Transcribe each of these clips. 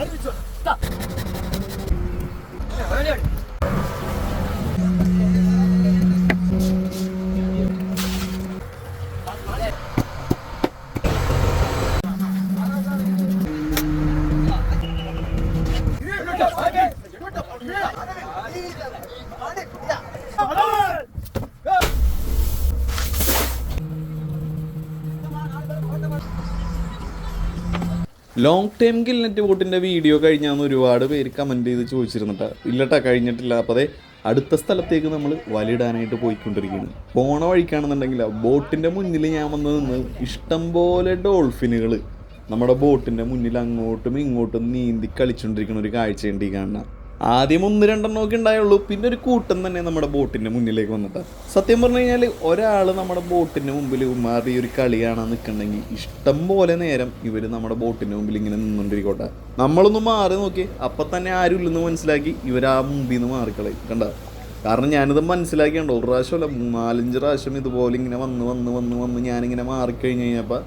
あいがとう long time gillnet ബോട്ടിന്റെ video കഴിഞ്ഞാന്ന് ഒരുപാട് പേര് കമന്റ് ചെയ്ത് ചോദിച്ചിരുന്നിട്ടാ. ഇല്ലട്ടാ കഴിഞ്ഞിട്ടില്ല. അപ്പോൾ അതെ അടുത്ത സ്ഥലത്തേക്ക് നമ്മൾ വലയിടാനായിട്ട് പോയിക്കൊണ്ടിരിക്കുകയാണ്. പോണ വഴിക്കാണെന്നുണ്ടെങ്കിൽ ബോട്ടിന്റെ മുന്നിൽ ഞാൻ വന്ന് നിന്ന് ഇഷ്ടംപോലെ ഡോൾഫിനുകൾ നമ്മുടെ ബോട്ടിന്റെ മുന്നിൽ അങ്ങോട്ടും ഇങ്ങോട്ടും നീന്തി കളിച്ചുകൊണ്ടിരിക്കുന്ന ഒരു കാഴ്ചയുണ്ട് ഈ കാണുന്ന ആദ്യം ഒന്ന് രണ്ടെണ്ണമൊക്കെ ഉണ്ടായുള്ളൂ. പിന്നെ ഒരു കൂട്ടം തന്നെ നമ്മുടെ ബോട്ടിന്റെ മുന്നിലേക്ക് വന്നിട്ട് സത്യം പറഞ്ഞു കഴിഞ്ഞാൽ ഒരാൾ നമ്മുടെ ബോട്ടിന്റെ മുമ്പിൽ ഉമ്മാറി ഒരു കളി കാണാൻ നിൽക്കണമെങ്കിൽ ഇഷ്ടം പോലെ നേരം ഇവർ നമ്മുടെ ബോട്ടിന്റെ മുമ്പിൽ ഇങ്ങനെ നിന്നുകൊണ്ടിരിക്കോട്ടെ നമ്മളൊന്ന് മാറി നോക്കി. അപ്പം തന്നെ ആരും ഇല്ലെന്ന് മനസ്സിലാക്കി ഇവർ ആ മുമ്പിൽ നിന്ന് മാറിക്കളയും. കണ്ട? കാരണം ഞാനിത് മനസ്സിലാക്കിയുണ്ടോ ഒരു പ്രാവശ്യമല്ല നാലഞ്ച് പ്രാവശ്യം ഇതുപോലെ ഇങ്ങനെ വന്ന് വന്ന് വന്ന് വന്ന് ഞാനിങ്ങനെ മാറിക്കഴിഞ്ഞ് കഴിഞ്ഞപ്പോൾ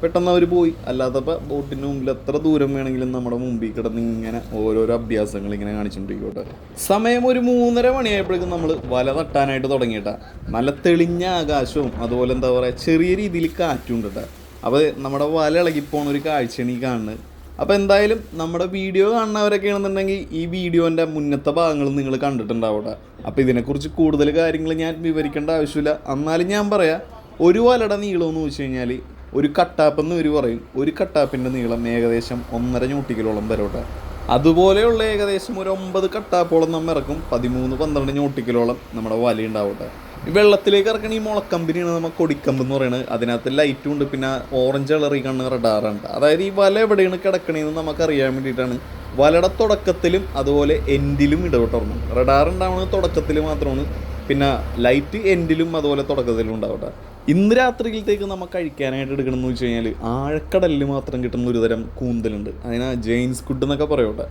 പെട്ടെന്ന് അവർ പോയി. അല്ലാത്തപ്പോൾ ബോട്ടിന്റെ മുമ്പിൽ എത്ര ദൂരം വേണമെങ്കിലും നമ്മുടെ മുമ്പിൽ കിടന്ന് ഇങ്ങനെ ഓരോരോ അഭ്യാസങ്ങൾ ഇങ്ങനെ കാണിച്ചുകൊണ്ടിരിക്കട്ടെ സമയം ഒരു മൂന്നര മണിയായപ്പോഴേക്കും നമ്മൾ വല തട്ടാനായിട്ട് തുടങ്ങിയിട്ട. നല്ല തെളിഞ്ഞ ആകാശവും അതുപോലെ എന്താ പറയുക ചെറിയ രീതിയിൽ കാറ്റും കേട്ടോ അപ്പോൾ നമ്മുടെ വല ഇളകിപ്പോണ ഒരു കാഴ്ചയാണ് ഈ കാണുന്നത്. അപ്പോൾ എന്തായാലും നമ്മുടെ വീഡിയോ കാണുന്നവരൊക്കെ ആണെന്നുണ്ടെങ്കിൽ ഈ വീഡിയോന്റെ മുന്നത്തെ ഭാഗങ്ങൾ നിങ്ങൾ കണ്ടിട്ടുണ്ടാവട്ടെ അപ്പോൾ ഇതിനെക്കുറിച്ച് കൂടുതൽ കാര്യങ്ങൾ ഞാൻ വിവരിക്കേണ്ട ആവശ്യമില്ല. എന്നാലും ഞാൻ പറയാം ഒരു വലയുടെ നീളമെന്ന് വെച്ച് കഴിഞ്ഞാൽ ഒരു കട്ടാപ്പ് എന്ന് ഇവർ പറയും. ഒരു കട്ടാപ്പിന്റെ നീളം ഏകദേശം ഒന്നര ഞൂട്ടിക്കലോളം വരോട്ടെ. അതുപോലെയുള്ള ഏകദേശം ഒരു ഒമ്പത് കട്ടാപ്പോളം നമ്മൾ ഇറക്കും. പതിമൂന്ന് പന്ത്രണ്ട് ഞൂട്ടിക്കലോളം നമ്മുടെ വല ഉണ്ടാവട്ടെ. വെള്ളത്തിലേക്ക് ഇറക്കണ ഈ മുളക്കമ്പിനിയാണ് നമ്മൾ കൊടിക്കമ്പ് എന്ന് പറയുന്നത് അതിനകത്ത് ലൈറ്റും ഉണ്ട് പിന്നെ ഓറഞ്ച് കളറി കണ്ണ് റഡാറുണ്ട് അതായത് ഈ വല എവിടെയാണ് കിടക്കണേന്ന് നമുക്ക് അറിയാൻ വേണ്ടിയിട്ടാണ്. വലയുടെ തുടക്കത്തിലും അതുപോലെ എൻഡിലും ഇടപെട്ടിറങ്ങും റഡാർ തുടക്കത്തിൽ മാത്രമാണ്. പിന്നെ ലൈറ്റ് എൻഡിലും അതുപോലെ തുടക്കത്തിലും ഉണ്ടാവട്ടെ. ഇന്ന് രാത്രിയിലത്തേക്ക് നമുക്ക് കഴിക്കാനായിട്ട് എടുക്കണമെന്ന് വെച്ച് കഴിഞ്ഞാൽ ആഴക്കടലിൽ മാത്രം കിട്ടുന്ന ഒരു തരം കൂന്തലുണ്ട്. അതിനാ ജെയിൻസ് കുഡ് എന്നൊക്കെ പറയോട്ടെ.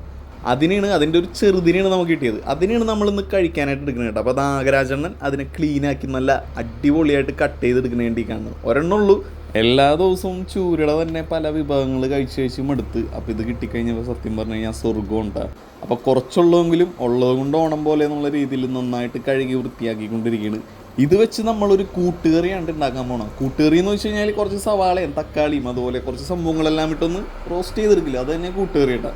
അതിനാണ് അതിന്റെ ഒരു ചെറുതിനെയാണ് നമുക്ക് കിട്ടിയത്. അതിനെയാണ് നമ്മൾ ഇന്ന് കഴിക്കാനായിട്ട് എടുക്കുന്നത് കേട്ടോ. അപ്പോൾ നാഗരാജണ്ണൻ അതിനെ ക്ലീനാക്കി നല്ല അടിപൊളിയായിട്ട് കട്ട് ചെയ്തെടുക്കുന്ന വേണ്ടി കാണുന്നത് ഒരെണ്ണുള്ളൂ എല്ലാ ദിവസവും ചൂരയുടെ തന്നെ പല വിഭവങ്ങൾ കഴിച്ച് കഴിച്ച് മടുത്ത് അപ്പോൾ ഇത് കിട്ടിക്കഴിഞ്ഞപ്പോൾ സത്യം പറഞ്ഞു കഴിഞ്ഞാൽ സ്വർഗം ഉണ്ടാകും അപ്പോൾ കുറച്ചുള്ളതെങ്കിലും ഉള്ളത് കൊണ്ട് ഓണം പോലെ എന്നുള്ള രീതിയിൽ നന്നായിട്ട് കഴുകി വൃത്തിയാക്കിക്കൊണ്ടിരിക്കുകയാണ് ഇത് വെച്ച് നമ്മളൊരു കൂട്ടുകറിയാണ് ഉണ്ടാക്കാൻ പോകണം കൂട്ടുകറി എന്ന് വെച്ച് കഴിഞ്ഞാൽ കുറച്ച് സവാളയും തക്കാളിയും അതുപോലെ കുറച്ച് സംഭവങ്ങളെല്ലാം ഇട്ടൊന്ന് റോസ്റ്റ് ചെയ്തെടുക്കില്ല? അത് തന്നെ കൂട്ടുകറി കേട്ടോ.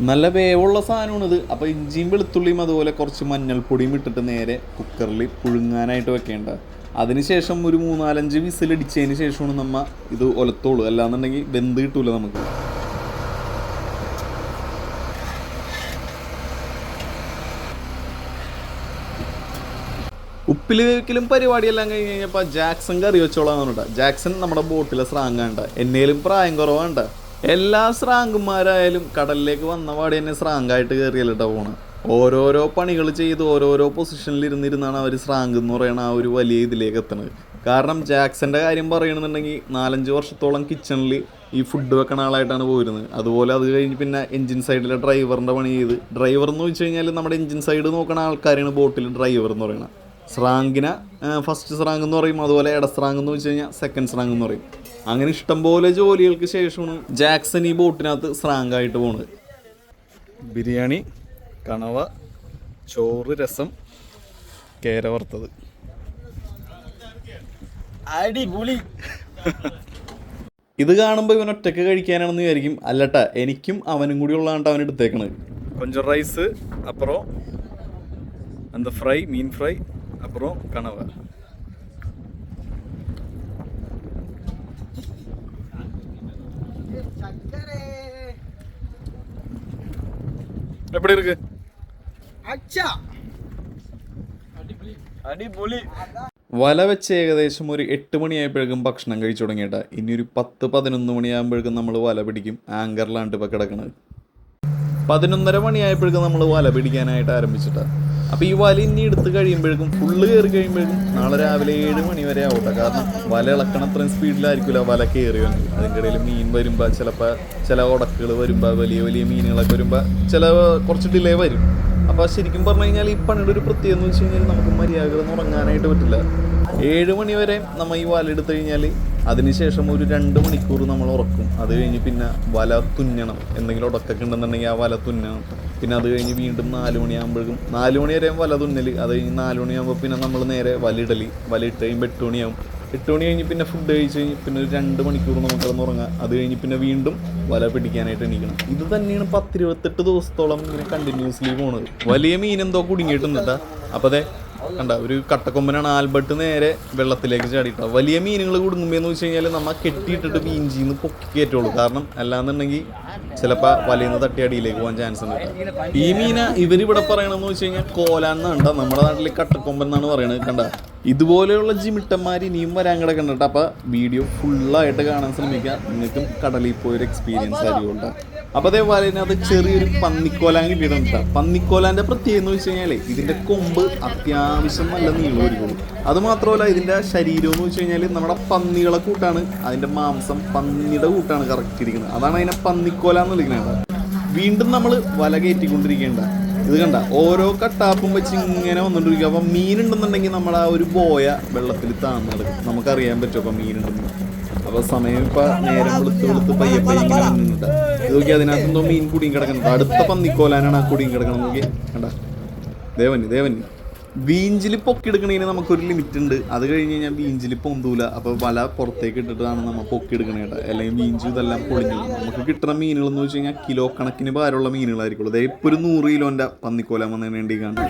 നല്ല വേവുള്ള സാധനമാണിത്. അപ്പോൾ ഇഞ്ചിയും വെളുത്തുള്ളിയും അതുപോലെ കുറച്ച് മഞ്ഞൾപ്പൊടിയും ഇട്ടിട്ട് നേരെ കുക്കറിൽ പുഴുങ്ങാനായിട്ട് വെക്കേണ്ട. അതിനുശേഷം ഒരു മൂന്നാലഞ്ച് വിസിലടിച്ചതിന് ശേഷമാണ് നമ്മ ഇത് ഒലത്തോളൂ. അല്ലാന്നുണ്ടെങ്കിൽ വെന്ത് കിട്ടൂല നമുക്ക്. ഉപ്പിൽ വേവിക്കലും പരിപാടിയെല്ലാം കഴിഞ്ഞ് കഴിഞ്ഞപ്പോൾ ജാക്സൺ കറി വെച്ചോളാം പറഞ്ഞിട്ടാ. ജാക്സൺ നമ്മുടെ ബോട്ടിലെ സ്രാങ്ങാണ്ട. എന്നേലും പ്രായം കുറവാണ്ട. എല്ലാ സ്രാങ്കുമാരായാലും കടലിലേക്ക് വന്ന പാടി തന്നെ സ്രാങ്കായിട്ട് കയറിയല്ലോ പോണ. ഓരോരോ പണികൾ ചെയ്ത് ഓരോരോ പൊസിഷനിൽ ഇരുന്നിരുന്നാണ് അവർ സ്രാങ്ക് എന്ന് പറയുന്ന ആ ഒരു വലിയ ഇതിലേക്ക് എത്തുന്നത് കാരണം ജാക്സന്റെ കാര്യം പറയണമെന്നുണ്ടെങ്കിൽ നാലഞ്ച് വർഷത്തോളം കിച്ചണിൽ ഈ ഫുഡ് വെക്കണ ആളായിട്ടാണ് പോയിരുന്നത്. അതുപോലെ അത് കഴിഞ്ഞ് പിന്നെ എഞ്ചിൻ സൈഡിലെ ഡ്രൈവറിന്റെ പണി ചെയ്ത്. ഡ്രൈവർ എന്ന് വെച്ച് കഴിഞ്ഞാൽ നമ്മുടെ എഞ്ചിൻ സൈഡ് നോക്കണ ആൾക്കാരാണ് ബോട്ടിൽ ഡ്രൈവർ എന്ന് പറയുന്നത്. സ്രാങ്കിനെ ഫസ്റ്റ് സ്രാങ്ക് എന്ന് പറയും. അതുപോലെ ഇട സ്രാങ്ക് എന്ന് വെച്ച് കഴിഞ്ഞാൽ സെക്കൻഡ് സ്രാങ്ക് എന്ന് പറയും. അങ്ങനെ ഇഷ്ടംപോലെ ജോലികൾക്ക് ശേഷമാണ് ജാക്സൺ ഈ ബോട്ടിനകത്ത് സ്രാങ്കായിട്ട് പോണത്. ബിരിയാണി കണവ ചോറ് രസം കേര വറുത്തത്. അടിപൊളി. ഇത് കാണുമ്പോൾ ഇവൻ ഒറ്റയ്ക്ക് കഴിക്കാനാണെന്ന് വിചാരിക്കും. അല്ലട്ട എനിക്കും അവനും കൂടി ഉള്ളതാണ് അവൻ എടുത്തേക്കണത്. കൊഞ്ച റൈസ് അപ്പുറം എന്താ ഫ്രൈ മീൻ ഫ്രൈ അപ്പുറം കണവ. எப்படி இருக்கு അച്ഛാ. അടിപൊളി. വല വെച്ച് ഏകദേശം ഒരു എട്ട് മണിയായപ്പോഴേക്കും ഭക്ഷണം കഴിച്ചു തുടങ്ങിയിട്ട ഇനി ഒരു പത്ത് പതിനൊന്ന് മണിയാകുമ്പോഴേക്കും നമ്മൾ വല പിടിക്കും. ആങ്കറിലാണ് ഇപ്പം കിടക്കുന്നത് പതിനൊന്നര മണിയായപ്പോഴേക്കും നമ്മൾ വല പിടിക്കാനായിട്ട് ആരംഭിച്ചിട്ടാണ് അപ്പോൾ ഈ വല ഇനി എടുത്ത് കഴിയുമ്പോഴേക്കും ഫുള്ള് കയറി കഴിയുമ്പോഴേക്കും നാളെ രാവിലെ ഏഴ് മണി വരെ ആവട്ടെ. കാരണം വല ഇളക്കണ അത്രയും സ്പീഡിലായിരിക്കില്ല വല കയറി വന്നത് അതിന്റെ ഇടയിൽ മീൻ വരുമ്പോ ചിലപ്പോൾ ചില ഉടക്കുകൾ വരുമ്പോ വലിയ വലിയ മീനുകളൊക്കെ വരുമ്പോ ചില കുറച്ച് ഡിലേ വരും. അപ്പോൾ ശരിക്കും പറഞ്ഞു കഴിഞ്ഞാൽ ഈ പണിയുടെ ഒരു പ്രത്യേകത എന്ന് വെച്ച് കഴിഞ്ഞാൽ നമുക്ക് മര്യാദകൾ ഉറങ്ങാനായിട്ട് പറ്റില്ല. ഏഴ് മണി വരെ നമ്മൾ ഈ വല കഴിഞ്ഞാൽ അതിനുശേഷം ഒരു രണ്ട് മണിക്കൂർ നമ്മൾ ഉറക്കും. അത് കഴിഞ്ഞ് പിന്നെ വല തുന്നണം. എന്തെങ്കിലും ഉടക്കൊക്കെ ഉണ്ടെന്നുണ്ടെങ്കിൽ ആ വല തുന്നണം. പിന്നെ അത് കഴിഞ്ഞ് വീണ്ടും നാല് മണിയാകുമ്പോഴേക്കും നാല് മണി വരെ വല തുന്നൽ അത് കഴിഞ്ഞ് നാല് മണിയാകുമ്പോൾ പിന്നെ നമ്മൾ നേരെ വല ഇടൽ വല ഇട്ട് കഴിയുമ്പോൾ എട്ട് മണിയാകും എട്ട് മണി കഴിഞ്ഞ് പിന്നെ ഫുഡ് കഴിച്ച് കഴിഞ്ഞ് പിന്നെ ഒരു രണ്ട് മണിക്കൂർ നമുക്ക് കിടന്നുറങ്ങാം അത് കഴിഞ്ഞ് പിന്നെ വീണ്ടും വല പിടിക്കാനായിട്ട് എണീക്കണം. ഇത് തന്നെയാണ് പത്തിരുപത്തെട്ട് ദിവസത്തോളം ഇങ്ങനെ കണ്ടിന്യൂസ്ലി പോണത്. വലിയ മീൻ എന്തോ കുടുങ്ങിയിട്ടുണ്ട് അപ്പോൾ അതെ കണ്ട ഒരു കട്ടക്കൊമ്പനാണ് ആൽബർട്ട് നേരെ വെള്ളത്തിലേക്ക് ചാടിയിട്ട. വലിയ മീനുകൾ കുടുങ്ങുമ്പോൾ എന്ന് വെച്ച് കഴിഞ്ഞാൽ നമ്മൾ കെട്ടിയിട്ടിട്ട് മീൻചിന്ന് പൊക്കി കയറ്റുള്ളൂ. കാരണം അല്ലാന്നുണ്ടെങ്കിൽ ചിലപ്പോൾ തട്ടി അടിയിലേക്ക് പോകാൻ ചാൻസ് ഉണ്ട് ഈ മീന ഇവരിവിടെ പറയണമെന്ന് വെച്ച് കഴിഞ്ഞാൽ കോലാന്നാണ്ട നമ്മുടെ നാട്ടിൽ കട്ടക്കൊമ്പൻ എന്നാണ് പറയുന്നത് കണ്ട ഇതുപോലെയുള്ള ജിമിട്ടന്മാർ ഇനിയും വരാൻ കിടക്കുന്നുണ്ട് കേട്ടോ. അപ്പോൾ വീഡിയോ ഫുള്ളായിട്ട് കാണാൻ ശ്രമിക്കുക നിങ്ങൾക്കും കടലിൽ പോയൊരു എക്സ്പീരിയൻസ് ആയിരിക്കും കേട്ടോ. അപ്പോൾ അതേപോലെ തന്നെ അത് ചെറിയൊരു പന്നിക്കോലാൻ കിട്ടിയിട്ടുണ്ട് ട്ടോ. പന്നിക്കോലാന്റെ പ്രത്യേകത എന്ന് വെച്ച് കഴിഞ്ഞാൽ ഇതിന്റെ കൊമ്പ് അത്യാവശ്യം നല്ല നീളമായിരിക്കും. അത് മാത്രമല്ല ഇതിന്റെ ശരീരം എന്ന് വെച്ച് കഴിഞ്ഞാൽ നമ്മുടെ പന്നികളെ കൂട്ടാണ് അതിന്റെ മാംസം പന്നിയുടെ കൂട്ടാണ് കറക്റ്റ് ഇരിക്കുന്നത്. അതാണ് അതിനെ പന്നിക്കോല എന്ന് വിളിക്കുന്നത് വീണ്ടും നമ്മൾ വല കയറ്റിക്കൊണ്ടിരിക്കേണ്ട ഇത് കണ്ട ഓരോ കട്ടാപ്പും വെച്ച് ഇങ്ങനെ വന്നുകൊണ്ടിരിക്കുക അപ്പം മീനുണ്ടെന്നുണ്ടെങ്കിൽ നമ്മൾ ആ ഒരു ബോയ വെള്ളത്തിൽ താഴ്ന്നു കിടക്കും നമുക്കറിയാൻ പറ്റും അപ്പം മീനുണ്ടെന്ന്. അപ്പൊ സമയം ഇപ്പൊ നേരം വെളുത്ത് വെളുത്ത് പയ്യെ ഇങ്ങനെ നോക്കി അതിനകത്ത് മീൻ കുടിയും കിടക്കുന്നുണ്ട് അടുത്ത പന്നിക്കോലാനാണ് ആ കുടിയും കിടക്കണം നോക്കി. കണ്ട. ദേവന് ദേവന് ബീഞ്ചിൽ പൊക്കിയെടുക്കണതിന് നമുക്കൊരു ലിമിറ്റ് ഉണ്ട് അത് കഴിഞ്ഞ് കഴിഞ്ഞാൽ ബീഞ്ചിൽ പൊന്തൂല. അപ്പോൾ വല പുറത്തേക്ക് ഇട്ടിട്ടാണ് നമ്മൾ പൊക്കിയെടുക്കണേട്ട് അല്ലെങ്കിൽ ബീഞ്ച് ഇതെല്ലാം പൊളിഞ്ഞു. നമുക്ക് കിട്ടുന്ന മീനുകൾ എന്ന് വെച്ച് കഴിഞ്ഞാൽ കിലോ കണക്കിന് ഭാരമുള്ള മീനുകളായിരിക്കുള്ളൂ. അതായത് ഇപ്പോൾ ഒരു നൂറ് കിലോന്റെ പന്നിക്കോല വന്നതിന് വേണ്ടി കാണും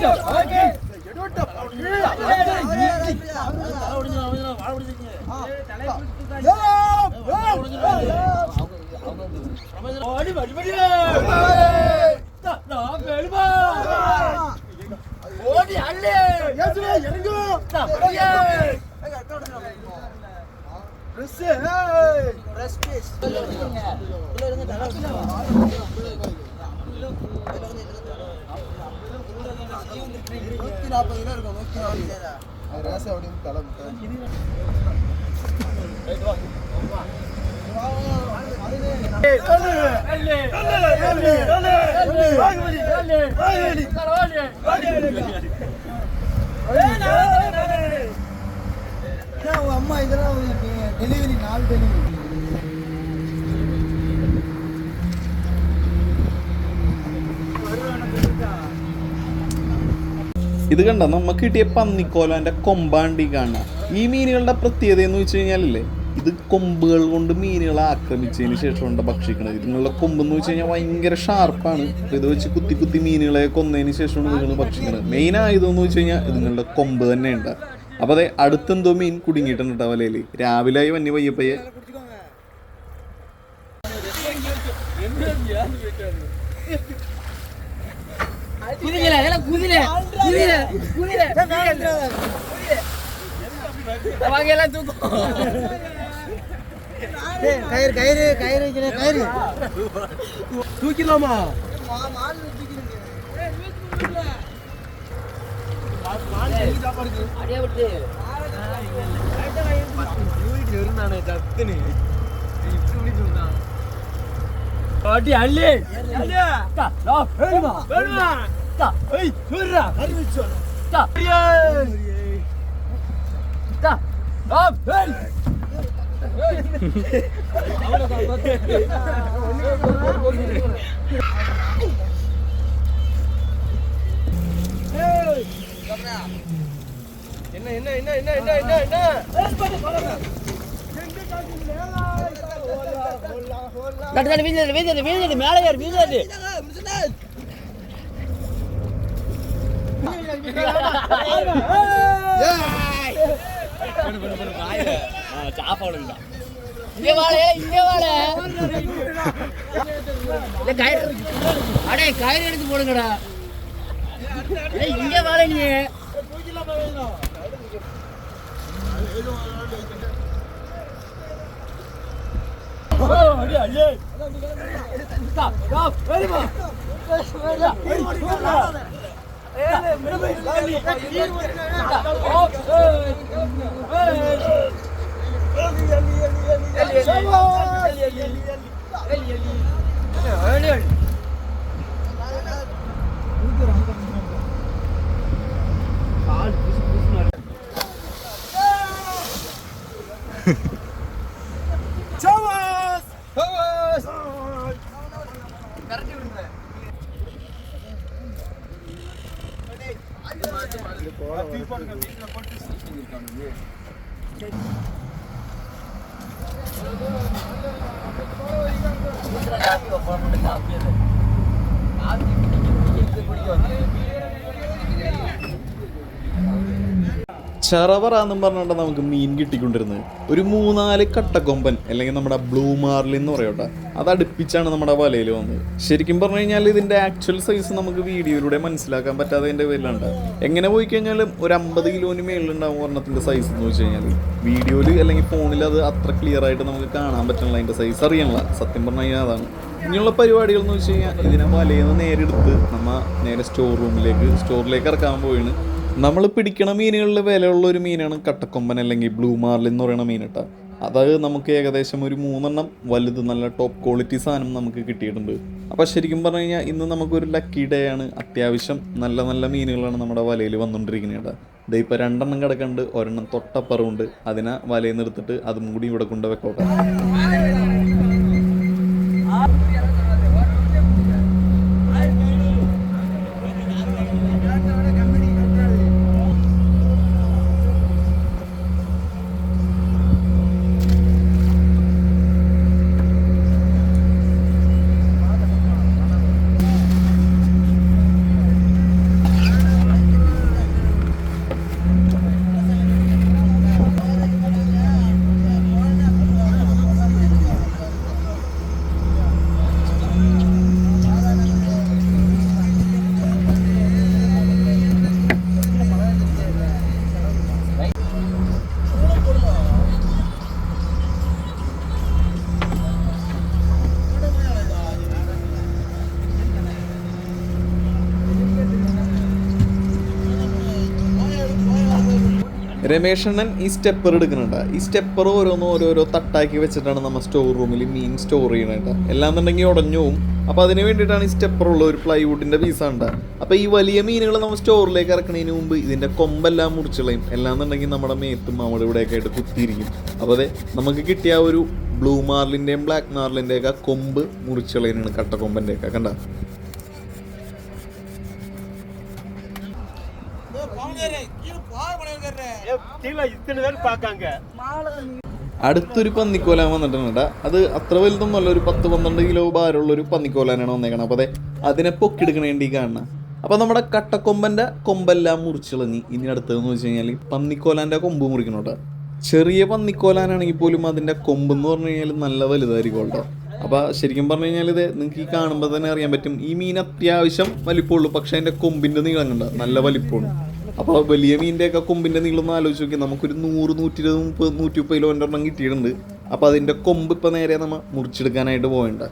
ஓடி அள்ளு இறங்கு நூத்தி நாற்பது கிலோ இருக்கும் நூத்தி நாற்பது ராசி அப்படின்னு தலை ഇത് കണ്ട? നമ്മക്ക് കിട്ടിയ പന്നിക്കോലാന്റെ കൊമ്പാണ്ടി കാണാം ഈ മീനുകളുടെ പ്രത്യേകത എന്ന് വെച്ചുകഴിഞ്ഞാലല്ലേ ഇത് കൊമ്പുകൾ കൊണ്ട് മീനുകളെ ആക്രമിച്ചതിന് ശേഷമുണ്ട് ഭക്ഷിക്കുന്നത് ഇതിനുള്ള കൊമ്പ് എന്ന് വെച്ച് കഴിഞ്ഞാൽ ഭയങ്കര ഷാർപ്പാണ് ഇത് വെച്ച് കുത്തി കുത്തി മീനുകളെ കൊന്നതിന് ശേഷമാണ് ഇതുങ്ങൾ ഭക്ഷിക്കുന്നത് മെയിൻ ആയതെന്ന് എന്ന് വെച്ച് കഴിഞ്ഞാൽ ഇതിങ്ങളുടെ കൊമ്പ് തന്നെ ഉണ്ട് അപ്പോൾ അതെ അടുത്തെന്തോ മീൻ കുടുങ്ങിയിട്ടുണ്ട് കേട്ടോ വലയിൽ രാവിലെ ആയി വന്യ പയ്യപ്പയ്യെ എല്ലാം കുതിര കുതിര കുതിര തൂക്കും? கயிறு கயிறு கயிறு கயிறு. தூக்கிடலாமா? இருந்தானே தத்துன்னு இப்படி சொன்னான் பாட்டி அள்ளி வேணுமா? வேணுமா ஏய் சொல்றா அறிவிச்சு சொல்றா ஏய் டா டா என்ன என்ன என்ன என்ன என்ன என்ன என்ன கட்டுதான் வீழ்ந்தது வீழ்ந்தது வீழ்ந்தது மேலே ஏறு வீழ்ந்தது ஏய். பண்ணு பண்ணு பண்ணு வாயே சாப்பாடு தான் இங்கே வாழ இங்கே வாழ இல்லை கயிறு அடே கயிறு எடுத்து போடுங்கடா இங்கே வாழ நீ ஏய் தீபாவளி வீட்டில் போட்டு இருக்காங்க എന്നും പറഞ്ഞിട്ട് നമുക്ക് മീൻ കിട്ടിക്കൊണ്ടിരുന്നത്. ഒരു മൂന്നാൽ കട്ടക്കൊമ്പൻ അല്ലെങ്കിൽ നമ്മുടെ ബ്ലൂ മാർലിൻ എന്ന് പറയട്ടെ അത് അടുപ്പിച്ചാണ് നമ്മുടെ വലയിൽ വന്നത്. ശരിക്കും പറഞ്ഞു കഴിഞ്ഞാൽ ഇതിന്റെ ആക്ച്വൽ സൈസ് നമുക്ക് വീഡിയോയിലൂടെ മനസ്സിലാക്കാൻ പറ്റാത്തതിന്റെ പേരിലുണ്ട് എങ്ങനെ പോയി കഴിഞ്ഞാലും ഒരു അമ്പത് കിലോന് മേളിലുണ്ടാവും ഒരെണ്ണത്തിന്റെ സൈസ് എന്ന് വെച്ച് കഴിഞ്ഞാൽ വീഡിയോയിൽ അല്ലെങ്കിൽ ഫോണിൽ അത് അത്ര ക്ലിയർ ആയിട്ട് നമുക്ക് കാണാൻ പറ്റണില്ല അതിന്റെ സൈസ് അറിയണില്ല സത്യം പറഞ്ഞു കഴിഞ്ഞാൽ അതാണ്. ഇനിയുള്ള പരിപാടികൾ എന്ന് വെച്ച് കഴിഞ്ഞാൽ ഇതിനെ വലയിൽ നിന്ന് നേരെ എടുത്ത് നമ്മ നേരെ സ്റ്റോർ റൂമിലേക്ക് സ്റ്റോറിലേക്ക് ഇറക്കാൻ പോയിന് നമ്മൾ പിടിക്കണ മീനുകളിൽ വിലയുള്ള ഒരു മീനാണ് കട്ടക്കൊമ്പൻ അല്ലെങ്കിൽ ബ്ലൂ മാർലിൻ എന്ന് പറയുന്ന മീൻ കേട്ടോ. അത് നമുക്ക് ഏകദേശം ഒരു മൂന്നെണ്ണം വലുത് നല്ല ടോപ്പ് ക്വാളിറ്റി സാധനം നമുക്ക് കിട്ടിയിട്ടുണ്ട്. അപ്പോൾ ശരിക്കും പറഞ്ഞു കഴിഞ്ഞാൽ ഇന്ന് നമുക്കൊരു ലക്കി ഡേ ആണ്. അത്യാവശ്യം നല്ല നല്ല മീനുകളാണ് നമ്മുടെ വലയിൽ വന്നുകൊണ്ടിരിക്കുന്നത് കേട്ടോ ദേ ഇപ്പോൾ രണ്ടെണ്ണം കിടക്കുന്നുണ്ട് ഒരെണ്ണം തൊട്ടപ്പുറമുണ്ട്. അതിനെ വലയിൽ നിന്ന് എടുത്തിട്ട് അതും കൂടി ഇവിടെ കൊണ്ട് രമേശണ്ണൻ ഈ സ്റ്റെപ്പർ എടുക്കുന്നുണ്ട്. ഈ സ്റ്റെപ്പർ ഓരോന്നും ഓരോരോ തട്ടാക്കി വെച്ചിട്ടാണ് നമ്മൾ സ്റ്റോർ റൂമിൽ മീൻ സ്റ്റോർ ചെയ്യണേട്ടാ എല്ലാന്നുണ്ടെങ്കിൽ ഉടഞ്ഞു പോവും. അപ്പോൾ അതിന് വേണ്ടിയിട്ടാണ് ഈ സ്റ്റെപ്പർ ഉള്ള ഒരു പ്ലൈവുഡിന്റെ പീസാണ് അപ്പോൾ ഈ വലിയ മീനുകൾ നമ്മൾ സ്റ്റോറിലേക്ക് ഇറക്കുന്നതിന് മുമ്പ് ഇതിന്റെ കൊമ്പെല്ലാം മുറിച്ചുകളയും എല്ലാന്നുണ്ടെങ്കിൽ നമ്മുടെ മേത്തും അവിടെ ഇവിടെയൊക്കെ ആയിട്ട് കുത്തിയിരിക്കും. അപ്പോൾ അതെ നമുക്ക് കിട്ടിയ ഒരു ബ്ലൂ മാർലിന്റെയും ബ്ലാക്ക് മാർലിന്റെയൊക്കെ കൊമ്പ് മുറിച്ചുകളയാണ് കട്ടക്കൊമ്പന്റെയൊക്കെ കണ്ട? അടുത്തൊരു പന്നിക്കോലാൻ വന്നിട്ടുണ്ട് അത് അത്ര വലുതൊന്നുമല്ല ഒരു പത്ത് പന്ത്രണ്ട് കിലോ ഭാരമുള്ള ഒരു പന്നിക്കോലാനാണ് വന്നേക്കണം അപ്പൊ അതെ അതിനെ പൊക്കിയെടുക്കണ വേണ്ടി കാണണം. അപ്പൊ നമ്മുടെ കട്ടക്കൊമ്പന്റെ കൊമ്പെല്ലാം മുറിച്ചിളഞ്ഞി ഇനി അടുത്തതെന്ന് വെച്ച് കഴിഞ്ഞാൽ പന്നിക്കോലാന്റെ കൊമ്പ് മുറിക്കണം കേട്ടോ. ചെറിയ പന്നിക്കോലാനാണെങ്കിൽ പോലും അതിന്റെ കൊമ്പ് എന്ന് പറഞ്ഞു കഴിഞ്ഞാൽ നല്ല വലുതായിരിക്കും കേട്ടോ. അപ്പൊ ശരിക്കും പറഞ്ഞു കഴിഞ്ഞാൽ ഇത് നിങ്ങൾക്ക് ഈ കാണുമ്പോൾ തന്നെ അറിയാൻ പറ്റും. ഈ മീൻ അത്യാവശ്യം വലിപ്പമുള്ളൂ പക്ഷെ അതിന്റെ കൊമ്പിന്റെ നീളം കണ്ട നല്ല വലിപ്പമാണ് അപ്പോൾ വലിയ മീനിന്റെയൊക്കെ കൊമ്പിന്റെ നീളം ആലോചിച്ച് നോക്കി നമുക്കൊരു നൂറ് നൂറ്റി ഇരുപത് മുപ്പത് നൂറ്റി മുപ്പത് കിലോ എണ്ണം കിട്ടിയിട്ടുണ്ട്. അപ്പോൾ അതിന്റെ കൊമ്പ് ഇപ്പം നേരെ നമ്മൾ മുറിച്ചെടുക്കാനായിട്ട് പോകേണ്ട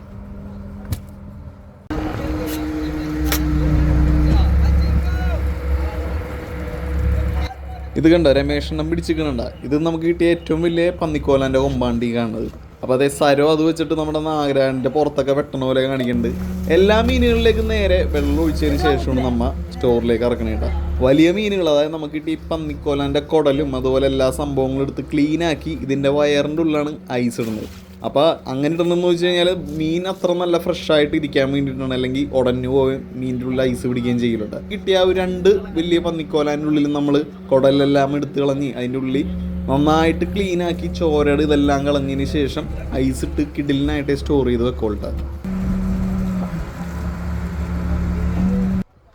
ഇത് കണ്ടോ? രമേഷ് എണ്ണം പിടിച്ചിരിക്കണണ്ട. ഇത് നമുക്ക് കിട്ടിയ ഏറ്റവും വലിയ പന്നിക്കോലാന്റെ കൊമ്പാണ്ടി കാണുന്നത്. അപ്പോൾ അതേ സരോ അത് വെച്ചിട്ട് നമ്മുടെ നാഗരാന്റെ പുറത്തൊക്കെ വെട്ടണ പോലെ കാണിക്കുന്നുണ്ട് എല്ലാ മീനുകളിലേക്കും നേരെ വെള്ളം ഒഴിച്ചതിന് ശേഷമാണ് നമ്മ സ്റ്റോറിലേക്ക് ഇറക്കണേട്ട വലിയ മീനുകൾ അതായത് നമുക്ക് കിട്ടി പന്നിക്കോലാന്റെ കുടലും അതുപോലെ എല്ലാ സംഭവങ്ങളും എടുത്ത് ക്ലീനാക്കി ഇതിന്റെ വയറിന്റെ ഉള്ളിലാണ് ഐസ് ഇടുന്നത്. അപ്പോൾ അങ്ങനെ ഇടണമെന്ന് വെച്ച് കഴിഞ്ഞാൽ മീൻ അത്ര നല്ല ഫ്രഷ് ആയിട്ട് ഇരിക്കാൻ വേണ്ടിയിട്ടാണ് അല്ലെങ്കിൽ ഉടഞ്ഞു പോവുകയും മീനിന്റെ ഉള്ളിൽ ഐസ് പിടിക്കുകയും ചെയ്യലുണ്ട്. കിട്ടിയ ആ രണ്ട് വലിയ പന്നിക്കോലാന്റെ ഉള്ളിൽ നമ്മൾ കുടലെല്ലാം എടുത്ത് കളഞ്ഞ് അതിന്റെ ഉള്ളിൽ നന്നായിട്ട് ക്ലീനാക്കി ചോരട് ഇതെല്ലാം കളഞ്ഞതിന് ശേഷം ഐസ് ഇട്ട് കിഡിലിനായിട്ട് സ്റ്റോർ ചെയ്ത് വെക്കോളട്ട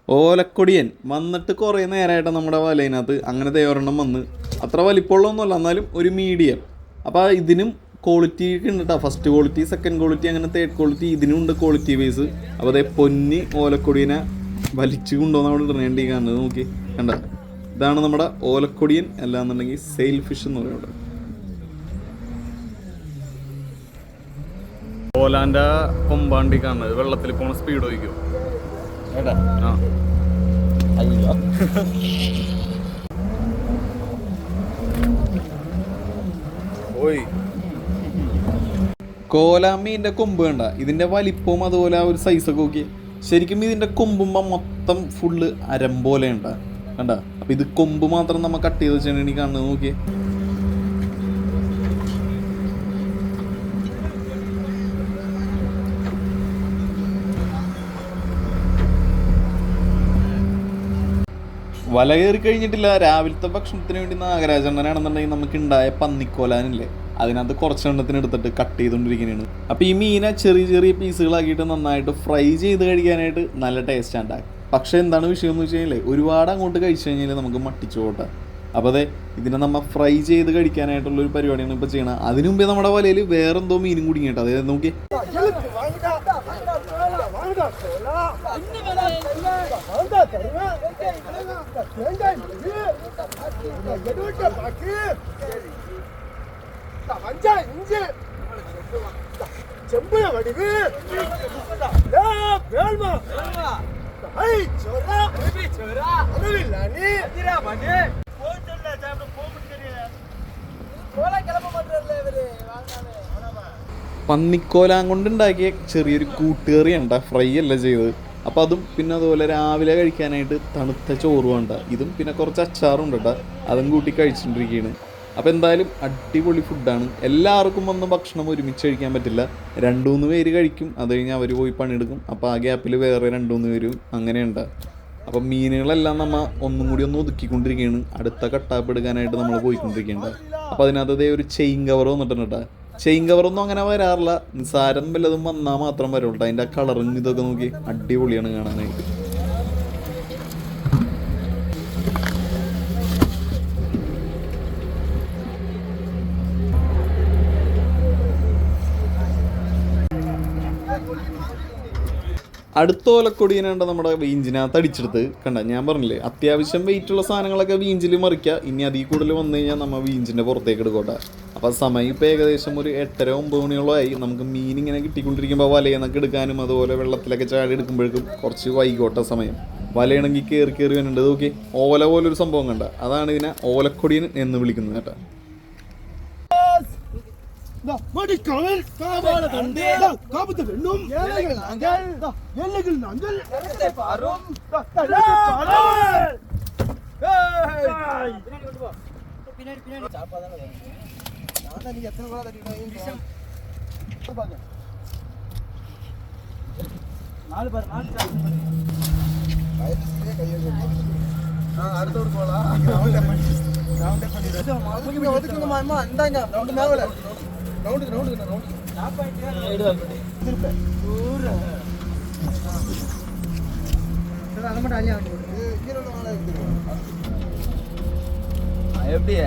ഓലക്കൊടിയൻ വന്നിട്ട് കുറേ നേരമായിട്ട് നമ്മുടെ വലയിനകത്ത്. അങ്ങനെ തയ്യാറെണ്ണം വന്ന്. അത്ര വലിപ്പമുള്ളൊന്നുമല്ല എന്നാലും ഒരു മീഡിയം അപ്പോൾ ഇതിനും ക്വാളിറ്റി ഒക്കെ ഉണ്ട് കേട്ടോ ഫസ്റ്റ് ക്വാളിറ്റി സെക്കൻഡ് ക്വാളിറ്റി അങ്ങനെ തേർഡ് ക്വാളിറ്റി ഇതിനും ഉണ്ട് ക്വാളിറ്റി വൈസ് അപ്പോൾ അതേ പൊന്നി ഓലക്കൊടിയനെ വലിച്ചു കൊണ്ടുവന്ന് അവിടെ ഇടണേണ്ടി കാണുന്നത് നോക്കി കണ്ട? ഇതാണ് നമ്മുടെ ഓലക്കൊടിയൻ അല്ലാന്നുണ്ടെങ്കിൽ സെയിൽ ഫിഷ് എന്ന് പറയുന്നത്. ഓലാന്റെ കൊമ്പാണ്ടി കാണുന്നത് വെള്ളത്തിൽ പോണ സ്പീഡ് ഒഴിക്കും. ആ. ഓയ്. കോലാമീന്റെ കൊമ്പ് കണ്ട? ഇതിന്റെ വലിപ്പവും അതുപോലെ ആ ഒരു സൈസൊക്കെ നോക്കി ശരിക്കും ഇതിന്റെ കൊമ്പുമ്പോൾ മൊത്തം ഫുള്ള് അരം പോലെ ഉണ്ട് കണ്ട? അപ്പൊ ഇത് കൊമ്പ് മാത്രം നമ്മൾ കട്ട് ചെയ്ത് വെച്ചിട്ടുണ്ടെങ്കിൽ കാണുന്നത് നോക്കിയേ. വല കയറി കഴിഞ്ഞിട്ടില്ല. രാവിലത്തെ ഭക്ഷണത്തിന് വേണ്ടി നാഗരാജണ്ണനാണെന്നുണ്ടെങ്കിൽ നമുക്ക് ഉണ്ടായ പന്നിക്കോലാനില്ലേ? അതിനകത്ത് കുറച്ചെണ്ണത്തിന് എടുത്തിട്ട് കട്ട് ചെയ്തുകൊണ്ടിരിക്കുന്നതാണ് അപ്പോൾ ഈ മീനെ ചെറിയ ചെറിയ പീസുകളാക്കിയിട്ട് നന്നായിട്ട് ഫ്രൈ ചെയ്ത് കഴിക്കാനായിട്ട് നല്ല ടേസ്റ്റ് ഉണ്ടാകും പക്ഷേ എന്താണ് വിഷയം എന്ന് വെച്ച് കഴിഞ്ഞാൽ ഒരുപാട് അങ്ങോട്ട് കഴിച്ചു കഴിഞ്ഞാൽ നമുക്ക് മട്ടിച്ചോട്ടെ അപ്പോൾ അതെ ഇതിനെ നമ്മൾ ഫ്രൈ ചെയ്ത് കഴിക്കാനായിട്ടുള്ള ഒരു പരിപാടിയാണ് ഇപ്പോൾ ചെയ്യണത് അതിനു മുമ്പേ നമ്മുടെ വലയിൽ വേറെന്തോ മീനും കുടുങ്ങിയിട്ട് അതായത് നോക്കി ചെമ്പുന വടിവ് ഐ ചോര ചോര അറിവില്ല നീ? അതിരാ മണി പോയിട്ടില്ല ചാപ്പിട്ട് പോകില്ല കോല കിളമ്പ മാത്രല്ലേ ഇവർ? വാങ്ങാതെ. പന്നിക്കോലാൻ കൊണ്ടുണ്ടാക്കിയ ചെറിയൊരു കൂട്ടുകറി ഉണ്ട് ഫ്രൈ അല്ല ചെയ്തത്. അപ്പോൾ അതും പിന്നെ അതുപോലെ രാവിലെ കഴിക്കാനായിട്ട് തണുത്ത ചോറും ഉണ്ട് ഇതും പിന്നെ കുറച്ച് അച്ചാറും ഉണ്ട് കേട്ടോ അതും കൂട്ടി കഴിച്ചുകൊണ്ടിരിക്കുകയാണ് അപ്പോൾ എന്തായാലും അടിപൊളി ഫുഡാണ് എല്ലാവർക്കും വന്ന് ഭക്ഷണം ഒരുമിച്ച് കഴിക്കാൻ പറ്റില്ല. രണ്ട് മൂന്ന് പേര് കഴിക്കും. അത് കഴിഞ്ഞ് അവർ പോയി പണിയെടുക്കും. അപ്പോൾ ആ ഗ്യാപ്പിൽ വേറെ രണ്ട് മൂന്ന് പേരും അങ്ങനെയുണ്ട്. അപ്പം മീനുകളെല്ലാം നമ്മൾ ഒന്നും കൂടി ഒന്ന് ഒതുക്കിക്കൊണ്ടിരിക്കുകയാണ്. അടുത്ത കട്ടാപ്പ് എടുക്കാനായിട്ട് നമ്മൾ പോയിക്കൊണ്ടിരിക്കുകയുണ്ട് അപ്പോൾ അതിനകത്ത് അതേ ഒരു ചെയിൻ കവർ വന്നിട്ടുണ്ട് ചെയിൻ കവറൊന്നും അങ്ങനെ വരാറില്ല. നിസാരം വല്ലതും വന്നാൽ മാത്രം വരുള്ളൂ അതിന്റെ ആ കളറും ഇതൊക്കെ നോക്കി അടിപൊളിയാണ് കാണാനായിട്ട്. അടുത്ത ഓലക്കൊടിയനുണ്ട് നമ്മുടെ വീഞ്ചിനകത്ത് അടിച്ചെടുത്ത്. കണ്ട? ഞാൻ പറഞ്ഞില്ലേ അത്യാവശ്യം വെയിറ്റ് ഉള്ള സാധനങ്ങളൊക്കെ വീഞ്ചിൽ മറിക്കുക ഇനി അതിൽ കൂടുതൽ വന്നു കഴിഞ്ഞാൽ നമ്മൾ വീഞ്ചിന്റെ പുറത്തേക്ക് എടുക്കട്ടെ. അപ്പോൾ സമയം ഇപ്പോൾ ഏകദേശം ഒരു എട്ടര ഒമ്പത് മണിയോളം ആയി. നമുക്ക് മീൻ ഇങ്ങനെ കിട്ടിക്കൊണ്ടിരിക്കുമ്പോൾ വലയെന്നൊക്കെ എടുക്കാനും അതുപോലെ വെള്ളത്തിലൊക്കെ ചാടി എടുക്കുമ്പോഴേക്കും കുറച്ച് വൈകോട്ട സമയം. വലയാണെങ്കിൽ കയറി കയറി വരുന്നുണ്ട് നോക്കി ഓല പോലൊരു സംഭവം കണ്ട. അതാണ് ഇതിനെ ഓലക്കൊടിയൻ എന്ന് വിളിക്കുന്നത് കേട്ടോ. மடிக்காவல் காவல காபத்து வெல்லும். ஏழைகள் நாங்கள். பாரும். பின்னாடி பின்னாடி எத்தனை கூட நாலு பேர் நாலு அடுத்தோடு போலாம் கிரவுண்டே பண்ணி கிரவுண்டே എന്താ ഗ്രൗണ്ട് മേലെ ഗ്രൗണ്ട് ഗ്രൗണ്ട് ഗ്രൗണ്ട് எப்படியே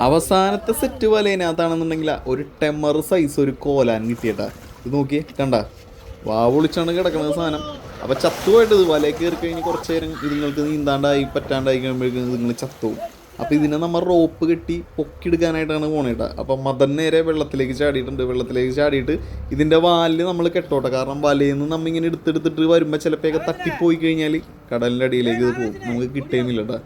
അവസാനത്തെ സെറ്റ് വലയിനകത്താണെന്നുണ്ടെങ്കിൽ ഒരു ടെമ്മർ സൈസ് ഒരു കോലാൻ കിട്ടിയട്ടാ ഇത് നോക്കിയേ കണ്ട വാവൊളിച്ചാണ് കിടക്കുന്നത് സാധനം. അപ്പോൾ ചത്തുമായിട്ട് ഇത് വലയിൽ കയറി കഴിഞ്ഞ് കുറച്ച് നേരം ഇതുങ്ങൾക്ക് നീന്താണ്ടായി പറ്റാണ്ടായി കഴിയുമ്പോഴേക്കും നിങ്ങൾ ചത്തുവും അപ്പോൾ ഇതിനെ നമ്മൾ റോപ്പ് കെട്ടി പൊക്കിയെടുക്കാനായിട്ടാണ് പോണേട്ടാ അപ്പം മദൻ നേരെ വെള്ളത്തിലേക്ക് ചാടിയിട്ടുണ്ട്. വെള്ളത്തിലേക്ക് ചാടിയിട്ട് ഇതിന്റെ വാലിൽ നമ്മൾ കെട്ടോട്ടെ. കാരണം വലയിൽ നിന്ന് നമ്മ ഇങ്ങനെ എടുത്തെടുത്തിട്ട് വരുമ്പോൾ ചിലപ്പോഴൊക്കെ തട്ടിപ്പോയി കഴിഞ്ഞാൽ കടലിന്റെ അടിയിലേക്ക് ഇത് പോകും. നമുക്ക് കിട്ടുകയുമില്ല കേട്ടോ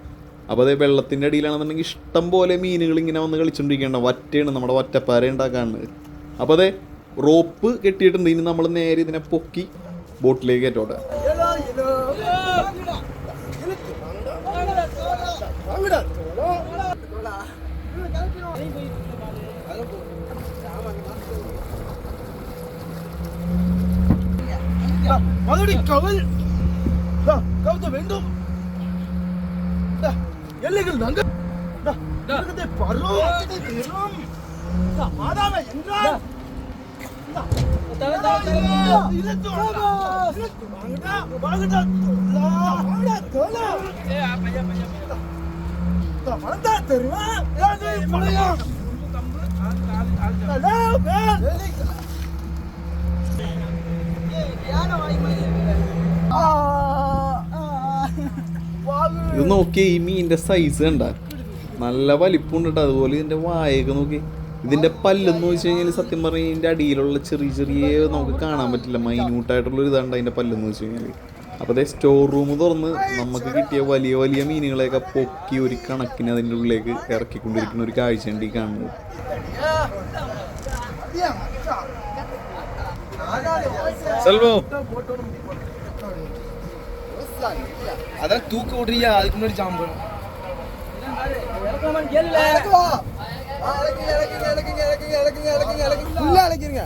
അപ്പോൾ അതേ വെള്ളത്തിന്റെ അടിയിലാണെന്നുണ്ടെങ്കിൽ ഇഷ്ടം പോലെ മീനുകൾ ഇങ്ങനെ വന്ന് കളിച്ചുകൊണ്ടിരിക്കണം വറ്റയാണ് നമ്മുടെ വറ്റപ്പാര ഉണ്ടാക്കാണ്ട് അപ്പോൾ അതെ റോപ്പ് കെട്ടിയിട്ടുണ്ട് ഇനി നമ്മൾ നേരെ ഇതിനെ പൊക്കി ബോട്ടിലേക്ക് കയറ്റോട്ടെ மதுரை கவல் கவுத்த வேண்டும் எல்லைகள் நங்க பருவம் மாதாவ என்றால் தெரியுமா ഇത് നോക്കി ഈ മീനിൻ്റെ സൈസ് കണ്ട നല്ല വലിപ്പമുണ്ട് കേട്ടോ അതുപോലെ ഇതിൻ്റെ വായൊക്കെ നോക്കി ഇതിൻ്റെ പല്ലെന്ന് വെച്ച് കഴിഞ്ഞാൽ സത്യം പറഞ്ഞാൽ ഇതിൻ്റെ അടിയിലുള്ള ചെറിയ ചെറിയ നമുക്ക് കാണാൻ പറ്റില്ല മൈന്യൂട്ടായിട്ടുള്ള ഒരു ഇതാണ് അതിൻ്റെ പല്ലെന്ന് വെച്ച് കഴിഞ്ഞാൽ അപ്പോൾ അതേ സ്റ്റോർ റൂം തുറന്ന് നമുക്ക് കിട്ടിയ വലിയ വലിയ മീനുകളെയൊക്കെ പൊക്കി ഒരു കണക്കിന് അതിൻ്റെ ഉള്ളിലേക്ക് ഇറക്കിക്കൊണ്ടിരിക്കുന്ന ഒരു കാഴ്ചയുണ്ട് ഈ കാണുന്നത് செல்வோ அதான் தூக்க விடுறியா அதுக்கு முன்னாடி ஜாம்பு உள்ள அழைக்கிறீங்க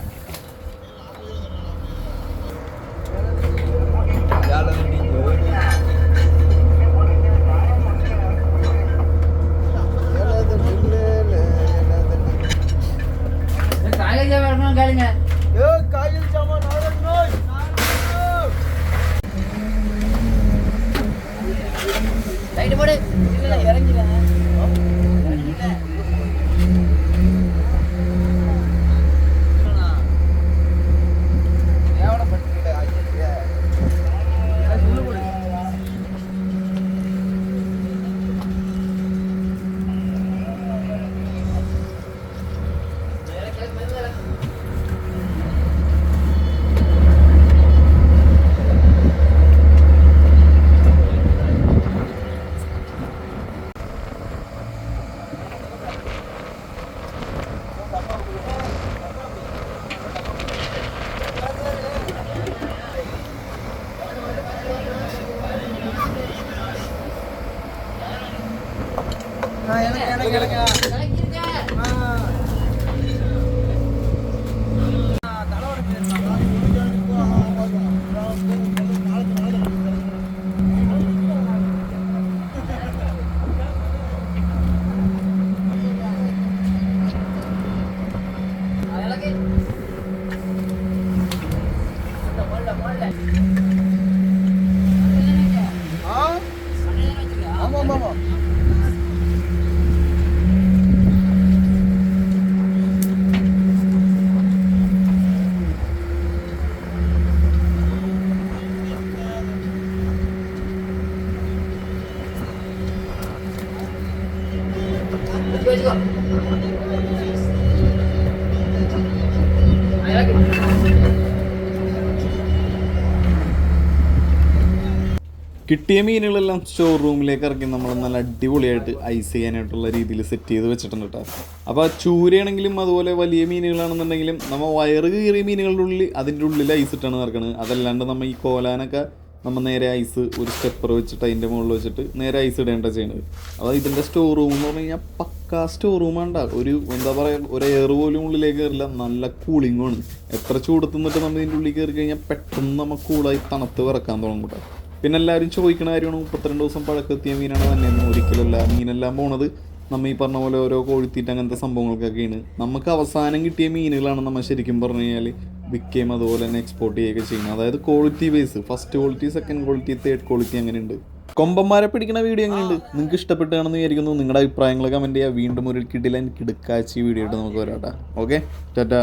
കിട്ടിയ മീനുകളെല്ലാം സ്റ്റോർ റൂമിലേക്ക് ഇറക്കി നമ്മൾ നല്ല അടിപൊളിയായിട്ട് ഐസ് ചെയ്യാനായിട്ടുള്ള രീതിയിൽ സെറ്റ് ചെയ്ത് വെച്ചിട്ടുണ്ട് കേട്ടോ അപ്പോൾ ചൂരയാണെങ്കിലും അതുപോലെ വലിയ മീനുകളാണെന്നുണ്ടെങ്കിലും നമ്മൾ വയറ് കീറിയ മീനുകളുടെ ഉള്ളിൽ അതിന്റെ ഉള്ളിൽ ഐസ് ഇട്ടാണ് നിറക്കുന്നത് അതല്ലാണ്ട് നമ്മൾ ഈ കോലാനൊക്കെ നമ്മൾ നേരെ ഐസ് ഒരു സ്റ്റെപ്പർ വെച്ചിട്ട് അതിന്റെ മുകളിൽ വെച്ചിട്ട് നേരെ ഐസ് ഇടേണ്ട ചെയ്യുന്നത് അപ്പോൾ ഇതിന്റെ സ്റ്റോർ റൂം എന്ന് പറഞ്ഞു കഴിഞ്ഞാൽ പക്കാ സ്റ്റോർ റൂമാണ്ട ഒരു എന്താ പറയുക ഒരു എയർ പോലും ഉള്ളിലേക്ക് കയറില്ല നല്ല കൂളിങ്ങുമാണ് എത്ര ചൂടത്തുന്നിട്ട് നമ്മൾ ഇതിന്റെ ഉള്ളിൽ കയറി കഴിഞ്ഞാൽ പെട്ടെന്ന് നമുക്ക് കൂളായി തണുത്ത് വിറക്കാൻ തുടങ്ങും കേട്ടോ പിന്നെ എല്ലാവരും ചോദിക്കുന്ന കാര്യമാണ് മുപ്പത്തിരണ്ട് ദിവസം പഴക്കെത്തിയ മീനാണ് തന്നെയെന്ന് ഒരിക്കലല്ല മീനെല്ലാം പോണത്. നമ്മൾ ഈ പറഞ്ഞ പോലെ ഓരോ കോഴിത്തീറ്റ അങ്ങനത്തെ സംഭവങ്ങൾക്കൊക്കെയാണ്. നമുക്ക് അവസാനം കിട്ടിയ മീനുകളാണ് നമ്മൾ ശരിക്കും പറഞ്ഞു കഴിഞ്ഞാൽ വിൽക്കുകയും അതുപോലെ തന്നെ എക്സ്പോർട്ട് ചെയ്യുകയൊക്കെ ചെയ്യുന്നത്. അതായത് quality base first quality second quality third quality അങ്ങനെയുണ്ട്. കൊമ്പന്മാരെ പിടിക്കുന്ന വീഡിയോ എങ്ങനെയുണ്ട്? നിങ്ങൾക്ക് ഇഷ്ടപ്പെട്ടാണെന്ന് വിചാരിക്കുന്നു. നിങ്ങളുടെ അഭിപ്രായങ്ങൾ കമന്റ് ചെയ്യുക. വീണ്ടും ഒരു കിടിലൻ കിടുക്കാച്ചി വീഡിയോ ആയിട്ട് നമുക്ക് വരാം ഓക്കെ ടാറ്റാ